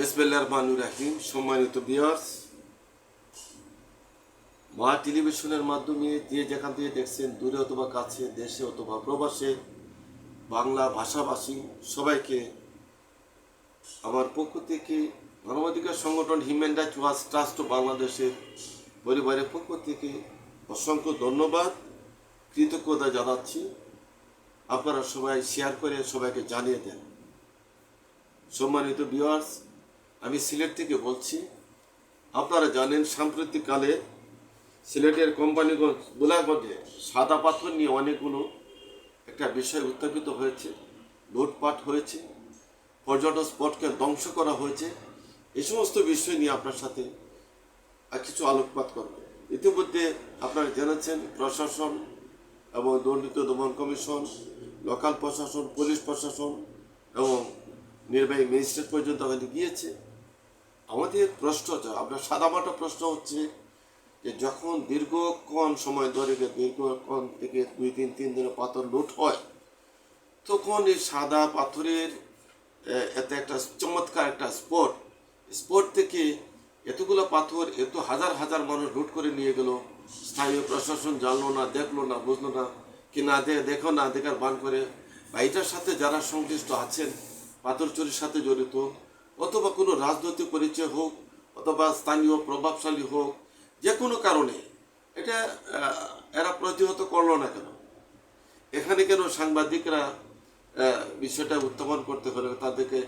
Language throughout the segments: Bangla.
বেসবেল্লার মানু রাহিম। সম্মানিত বিয়ার্স মা টেলিভিশনের মাধ্যমে যে যেখান থেকে দেখছেন, দূরে অথবা কাছে, দেশে অথবা প্রবাসে, বাংলা ভাষাভাষী, সবাইকে আমার পক্ষ থেকে মানবাধিকার সংগঠন হিউম্যান রাইটস ওয়াচ ট্রাস্ট বাংলাদেশের পরিবারের পক্ষ থেকে অসংখ্য ধন্যবাদ, কৃতজ্ঞতা জানাচ্ছি। আপনারা সবাই শেয়ার করে সবাইকে জানিয়ে দেন। সম্মানিত ভিউয়ার্স আমি সিলেট থেকে বলছি, আপনারা জানেন সাম্প্রতিককালে সিলেটের কোম্পানিগুলোর মধ্যে সাদা পাথর নিয়ে অনেকগুলো একটা বিষয় উত্থাপিত হয়েছে, লুটপাট হয়েছে, পর্যটন স্পটকে ধ্বংস করা হয়েছে এই সমস্ত বিষয় নিয়ে আপনার সাথে কিছু আলোকপাত করব। ইতিমধ্যে আপনারা জেনেছেন প্রশাসন এবং দুর্নীতি দমন কমিশন, লোকাল প্রশাসন, পুলিশ প্রশাসন এবং নির্বাহী ম্যাজিস্ট্রেট পর্যন্ত ওখানে গিয়েছে। আমাদের প্রশ্ন আপনার সাদামাটা প্রশ্ন হচ্ছে যে যখন দীর্ঘক্ষণ সময় ধরে দীর্ঘক্ষণ থেকে দুই তিন তিন দিনের পাথর লুট হয়, তখন এই সাদা পাথরের এত একটা চমৎকার একটা স্পট স্পট থেকে এতগুলো পাথর এত হাজার হাজার মানুষ লুট করে নিয়ে গেল। স্থানীয় প্রশাসন জানলো না, দেখল না, বুঝলো না, কি না দেখো না দেখার বান করে। বা এটার সাথে যারা সংশ্লিষ্ট আছেন পাথর চুরির সাথে জড়িত অথবা কোনো রাজনৈতিক পরিচয় হোক অথবা স্থানীয় প্রভাবশালী হোক যে কোনো কারণে এটা এরা প্রতিহত করল না কেন? এখানে কেন সাংবাদিকরা বিষয়টা উত্থাপন করতে হলে তাদেরকে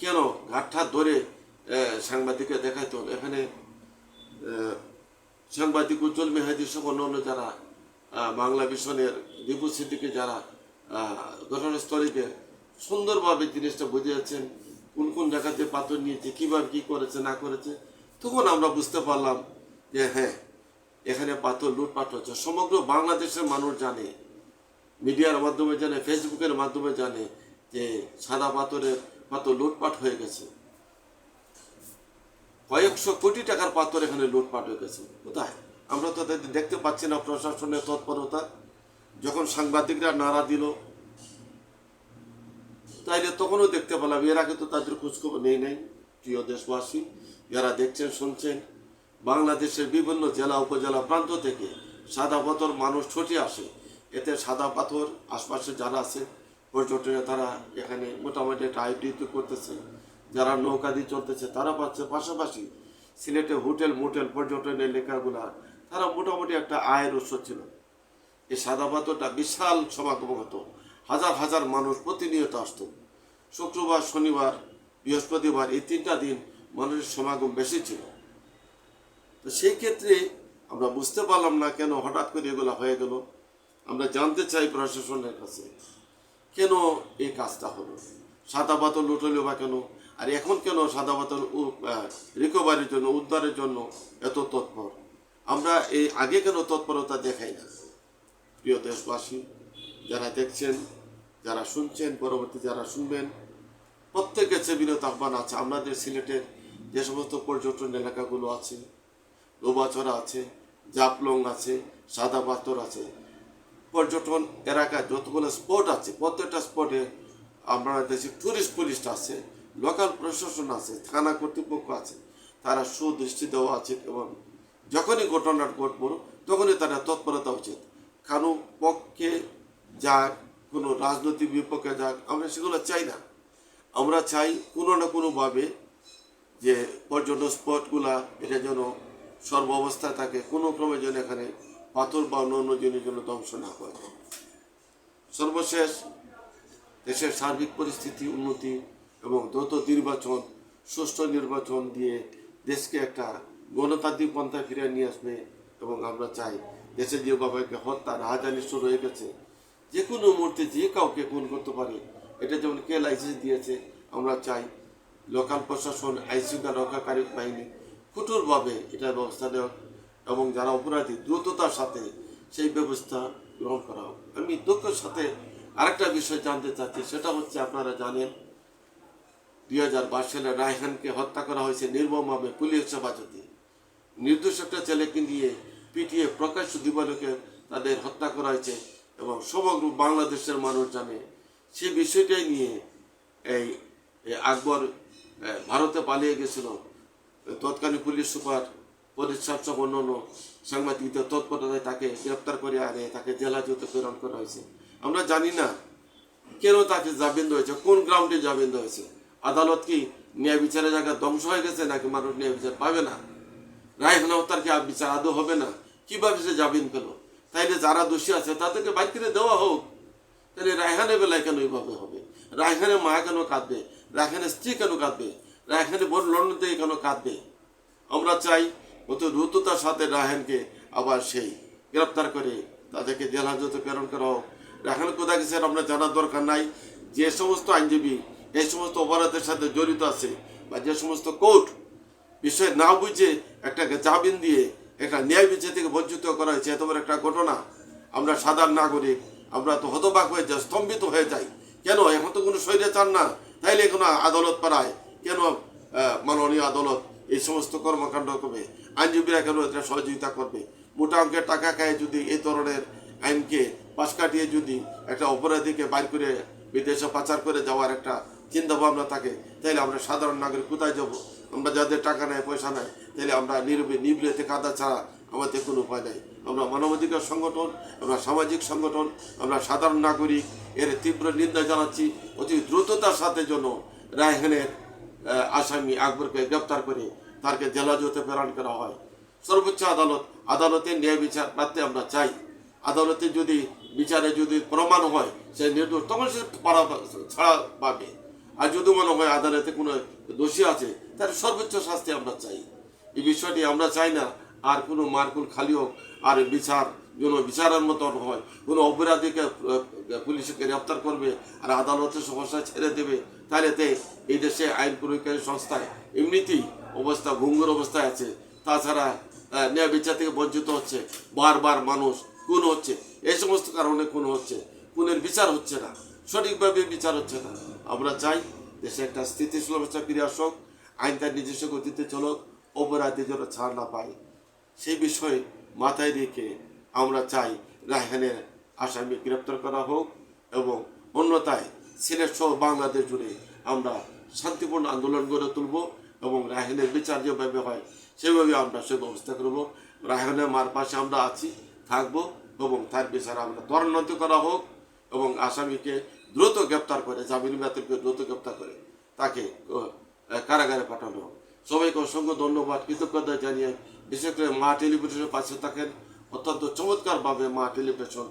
কেন ঘাটটা ধরে আহ, সাংবাদিকরা দেখাইতে হলো? এখানে সাংবাদিক উজ্জ্বল মেহাদি সহ অন্যান্য যারা বাংলা মিশনের দীপু সিদ্দিকে যারা ঘটনাস্থলীকে সুন্দরভাবে জিনিসটা বুঝিয়েছেন কোন কোন জায়গাতে পাথর নিয়েছে, কীভাবে কী করেছে, না করেছে, তখন আমরা বুঝতে পারলাম যে হ্যাঁ এখানে পাথর লুটপাট হচ্ছে। সমগ্র বাংলাদেশের মানুষ জানে, মিডিয়ার মাধ্যমে জানে, ফেসবুকের মাধ্যমে জানে যে সাদা পাথরের পাথর লুটপাট হয়ে গেছে। কয়েকশো কোটি টাকার পাথর এখানে লুটপাট হয়ে গেছে। কোথায়? আমরা তো দেখতে পাচ্ছি না প্রশাসনের তৎপরতা। যখন সাংবাদিকরা নাড়া দিল তাইলে তখনও দেখতে পেলাম, এর আগে তো তাদের খোঁজখবর নেই নাই, প্রিয় দেশবাসী, যারা দেখছেন, শুনছেন, বাংলাদেশের বিভিন্ন জেলা, উপজেলা প্রান্ত থেকে সাদা পাথর মানুষ ছুটে আসে। এতে সাদা পাথর, আশপাশে যারা আছে পর্যটনে তারা এখানে মোটামুটি একটা আয়োজিত করতেছে। যারা নৌকা দিয়ে চলতেছে, তারা পাচ্ছে পাশাপাশি সিলেটে হোটেল, মোটেল পর্যটনের লেখাগুলা, তারা মোটামুটি একটা আয়ের উৎস ছিল। এই সাদা পাথরটা বিশাল সমাগম হতো হাজার হাজার মানুষ প্রতিনিয়ত আসতো। শুক্রবার, শনিবার, বৃহস্পতিবার এই তিনটা দিন মানুষের সমাগম বেশি ছিল। তো সেই ক্ষেত্রে আমরা বুঝতে পারলাম না কেন হঠাৎ করে এগুলো হয়ে গেল। আমরা জানতে চাই প্রশাসনের কাছে, কেন এই কাজটা হলো? সাদা পাথর লুট হলো বা কেন? আর এখন কেন সাদা পাথর রিকভারির জন্য, উদ্ধারের জন্য এত তৎপর? আমরা এই আগে কেন তৎপরতা দেখাই না? প্রিয় দেশবাসী যারা দেখছেন, যারা শুনছেন, পরবর্তী যারা শুনবেন, প্রত্যেকের চেয়ে বিনত আহ্বান আছে। আমাদের সিলেটের যে সমস্ত পর্যটন এলাকাগুলো আছে, লোবাচড়া আছে জাপলং আছে, সাদা পাথর আছে, পর্যটন এলাকায় যতগুলো স্পট আছে, প্রত্যেকটা স্পটে আমরা দেশে টুরিস্ট পুলিশ আছে লোকাল প্রশাসন আছে, থানা কর্তৃপক্ষ আছে, তারা সুদৃষ্টি দেওয়া আছে এবং যখনই ঘটনা ঘটব, তখনই তারা তৎপরতা উচিত। কারও পক্ষে যাক কোনো রাজনৈতিক বিপক্ষে যাক, আমরা সেগুলো চাই না। আমরা চাই কোনো না কোনোভাবে যে পর্যটন স্পটগুলা এটা যেন সর্ব অবস্থায় থাকে, কোনো ক্রমে যেন এখানে পাথর বা অন্য অন্য জিনিস যেন ধ্বংস না হয়। সর্বশেষ দেশের সার্বিক পরিস্থিতি, উন্নতি এবং দ্রুত নির্বাচন, সুষ্ঠু নির্বাচন দিয়ে দেশকে একটা গণতান্ত্রিক পন্থায় ফিরে নিয়ে আসবে এবং আমরা চাই দেশে যে বাবাকে হত্যা, রাহাজানি শুরু হয়ে গেছে যে কোনো মুহূর্তে যে কাউকে খুন করতে পারে, এটা যেমন কে লাইসেন্স দিয়েছে, আমরা চাই। লোকাল প্রশাসন আইনশৃঙ্খলা রক্ষাকারী বাহিনী কঠোরভাবে এটার ব্যবস্থা নেওয়া এবং যারা অপরাধী, দ্রুততার সাথে সেই ব্যবস্থা গ্রহণ করা হোক। আমি দুঃখের সাথে আরেকটা বিষয় জানতে চাচ্ছি, সেটা হচ্ছে আপনারা জানেন, দুই হাজার বাইশ সালে রায়হানকে হত্যা করা হয়েছে নির্মমভাবে পুলিশ হেফাজতে। নির্দোষ একটা ছেলেকে নিয়ে পিটিয়ে প্রকাশ্য দিবালোকে তাদের হত্যা করা হয়েছে। এবং সমগ্র বাংলাদেশের মানুষ জানে সেই বিষয়টাই নিয়ে এই আকবর ভারতে পালিয়ে গেছিল। তৎকালীন পুলিশ সুপার পরিচ্ছাপ সহ অন্যান্য সাংবাদিকদের তৎপরতায় তাকে গ্রেপ্তার করে আনে তাকে জেলা জুতে প্রেরণ করা হয়েছে। আমরা জানি না কেন তাকে জামিন হয়েছে, কোন গ্রাউন্ডে জামিন হয়েছে। আদালত কি ন্যায় বিচারের জায়গা ধ্বংস হয়ে গেছে নাকি মানুষ ন্যায় বিচার পাবে না? রায়খানা হত্যার কি আর বিচার আদৌ হবে না? কীভাবে সে জামিন পেল? তাইলে যারা দোষী আছে, তাদেরকে কিনে দেওয়া হোক। তাহলে রায়হানের বেলায় কেন এইভাবে হবে? রায়হানের মা কেন কাঁদবে? রায়হানের স্ত্রী কেন কাঁদবে? রায়হানের বোন লন্ডন থেকে কেন কাঁদবে? আমরা চাই অত দ্রুততার সাথে রায়হানকে আবার সেই গ্রেপ্তার করে তাদেরকে জেল হাজতে প্রেরণ করা হোক। রায়হান কোথায় গেছে আমরা জানার দরকার নাই। যে সমস্ত আইনজীবী এই সমস্ত অপরাধের সাথে জড়িত আছে বা যে সমস্ত কোর্ট বিষয় না বুঝে একটাকে জামিন দিয়ে একটা ন্যায় বিচার থেকে বঞ্চিত করা হয়েছে, এত বড় একটা ঘটনা। আমরা সাধারণ নাগরিক, আমরা তো হতবাক হয়ে যাই, স্তম্ভিত হয়ে যাই। কেন? এখন তো কোনো শরীরে চান না। তাইলে এখন আদালত পাড়ায় কেন মাননীয় আদালত এই সমস্ত কর্মকাণ্ড করবে? আইনজীবীরা কেন এটা সহযোগিতা করবে? মোটা অঙ্কের টাকা খায় যদি এই ধরনের আইনকে পাশ কাটিয়ে যদি একটা অপরাধীকে বাইর করে বিদেশে পাচার করে যাওয়ার একটা চিন্তা ভাবনা থাকে তাহলে আমরা সাধারণ নাগরিক কোথায় যাব? আমরা যাদের টাকা নেয় পয়সা নেয় তাহলে আমরা নিরবে নিবলেতে কাদা ছাড়া আমাদের কোনো উপায় নাই। আমরা মানবাধিকার সংগঠন, আমরা সামাজিক সংগঠন, আমরা সাধারণ নাগরিক, এর তীব্র নিন্দা জানাচ্ছি। অতি দ্রুততার সাথে জন্য রায়হানের আসামি আকবরকে গ্রেপ্তার করে তাকে জেলা জোতে প্রেরণ করা হয়। সর্বোচ্চ আদালত, আদালতের ন্যায় বিচার পাতে আমরা চাই। আদালতে যদি বিচারে যদি প্রমাণ হয়, সে নির্দোষ, তখন সে ছাড়া পাবে। আর যদি মনে হয় আদালতে কোনো দোষী আছে, তাহলে সর্বোচ্চ শাস্তি আমরা চাই। এই বিষয়টি আমরা চাই না আর কোনো মারকুল খালি হোক, আর বিচার যেন বিচারের মতন হয়। কোনো অপরাধীকে পুলিশকে গ্রেপ্তার করবে আর আদালতের সমস্যা ছেড়ে দেবে, তাহলে তে এই দেশে আইন প্রয়োগকারী সংস্থায় এমনিতেই অবস্থা ভঙ্গুর অবস্থায় আছে। তাছাড়া ন্যায় বিচার থেকে বঞ্চিত হচ্ছে, বারবার মানুষ কোন হচ্ছে, এই সমস্ত কারণে কোন হচ্ছে। খুনের বিচার হচ্ছে না, সঠিকভাবে বিচার হচ্ছে না। আমরা চাই দেশে একটা স্থিতিশীল অবস্থা ফিরে আসুক, আইন তার নিজস্ব গতিতে চলুক অপরাধী যেন ছাড় না পায় সেই বিষয়ে মাথায় রেখে আমরা চাই রায়হানের আসামি গ্রেপ্তার করা হোক এবং অন্যতায় সিলেট সহ বাংলাদেশ জুড়ে আমরা শান্তিপূর্ণ আন্দোলন গড়ে তুলব এবং রায়হানের বিচার যেভাবে হয়, সেভাবে আমরা সে ব্যবস্থা করব। রায়হানের মার পাশে আমরা আছি, থাকব এবং তার বিচার আমরা ত্বরান্বিত করা হোক এবং আসামিকে দ্রুত গ্রেপ্তার করে, জামিন বাতিলকে দ্রুত গ্রেপ্তার করে তাকে কারাগারে পাঠানো হোক। সবাইকে অসংখ্য ধন্যবাদ, কৃতজ্ঞতা জানিয়ে বিশেষ করে মা টেলিভিশনের পাশে থাকেন অত্যন্ত চমৎকারভাবে মা টেলিভিশন।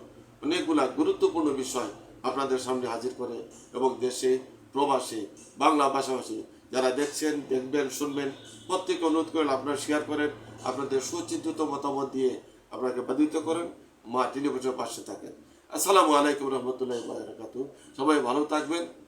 অনেকগুলা গুরুত্বপূর্ণ বিষয় আপনাদের সামনে হাজির করে এবং দেশে, প্রবাসী, বাংলা ভাষাভাষী যারা দেখছেন, দেখবেন, শুনবেন প্রত্যেকে অনুরোধ করেন আপনারা শেয়ার করেন, আপনাদের সুচিন্তিত মতামত দিয়ে আপনাকে বাধিত করেন, মা টেলিভিশনের পাশে থাকেন। আসসালামু আলাইকুম রহমতুল্লাহ সবাই ভালো থাকবেন।